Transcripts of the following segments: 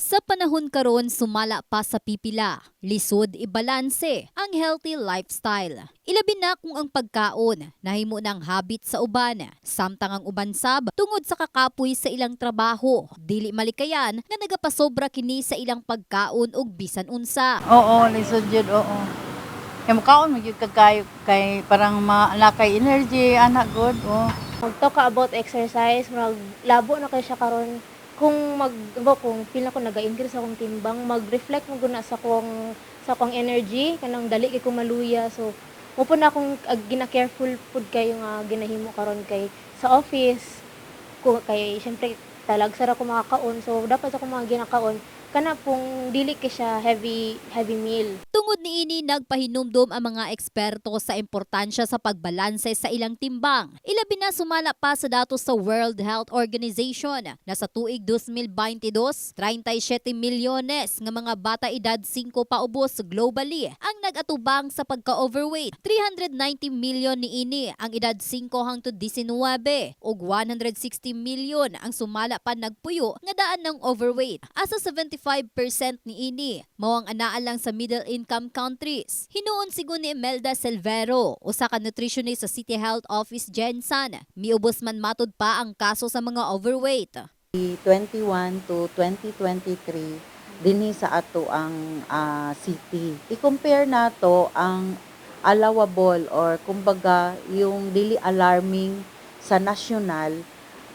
Sa panahon karon sumala pa sa pipila, lisod ibalanse ang healthy lifestyle. Ilabi na kung ang pagkaon nahimo ng habit sa uban, samtang ang uban sab tungod sa kakapoy sa ilang trabaho, dili malikayan nga nagapasobra kini sa ilang pagkaon ug bisan unsa. Oo, lisod yun, oo. Kaya makaon, magyud ka kayo, kay parang maala kay energy, anak good, oo. Mag-talk ka about exercise, mag labo na kay siya karon kung mag ba kung feel ako naga-increase akong timbang, mag-reflect mo guna sa kong sa akong energy kanang dali kay ko maluya. So mo na akong ag, gina-careful food kayo nga ginahimo karon kay sa office ko kay syempre talag sara ko makakaon. So dapat ako mga ginakaon kana pong dili kay siya heavy heavy meal. Tungod niini nagpahinumdom ang mga eksperto sa importansya sa pagbalanse sa ilang timbang. Ilabi na sumala pa sa datos sa World Health Organization na sa tuig 2022, 37 milyones nga mga bata edad 5 paubos globally ang nag-atubang sa pagka-overweight. 390 milyon niini ang edad 5 hangtod 19 ug 160 milyon ang sumala pa nagpuyo nga daan ng overweight. Asa 75% niini mao ang anaa lang sa middle income countries. Hinuon sigun ni Imelda Silvero, usa ka nutritionist sa City Health Office Gensan. Miubos man matud pa ang kaso sa mga overweight. 21 to 2023 dinhi sa ato ang ah, city. I-compare nato ang allowable or kumbaga yung dili alarming sa national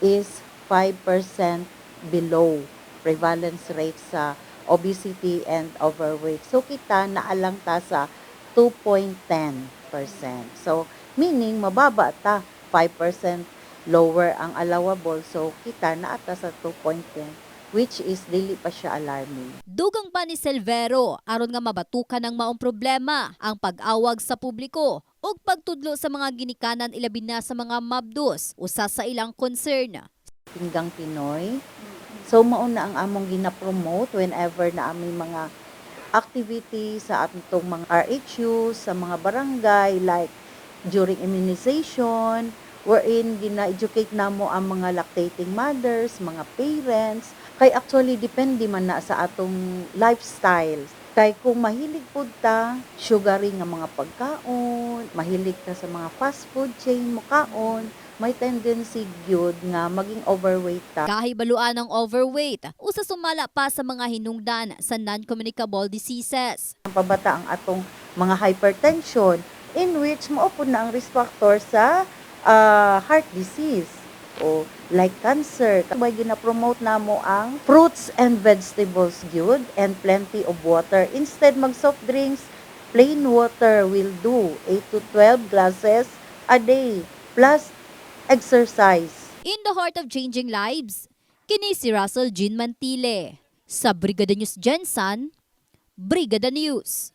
is 5% below prevalence rate sa obesity and overweight. So kita naalang ta sa 2.10%. So meaning mababa ta 5% lower ang allowable. So kita naata sa 2.10 which is dili pa siya alarming. Dugang pa ni Silvero aron nga mabatukan ng maong problema ang pag-awag sa publiko ug pagtudlo sa mga ginikanan ilabi na sa mga mabdos usa sa ilang concern. Pinggang Pinoy. So mauna ang among gina-promote whenever na aming mga activity sa atong mga RHU, sa mga barangay like during immunization, wherein gina-educate namo ang mga lactating mothers, mga parents, kay actually depende man na sa atong lifestyle. Kay kung mahilig pud ta, sugary nga mga pagkaon, mahilig ka sa mga fast food chain mo kaon, may tendency gyud nga maging overweight ta. Kahibaluan ng overweight, usa sumala pa sa mga hinungdan sa non-communicable diseases. ang pabata ang atong mga hypertension in which maupod na ang risk factor sa ah, heart disease o like cancer. Kabay gina-promote namo ang fruits and vegetables good and plenty of water. Instead mag soft drinks, plain water will do 8 to 12 glasses a day plus exercise. In the heart of changing lives, kini si Russell Jean Mantile. Sa Brigada News Jensen, Brigada News.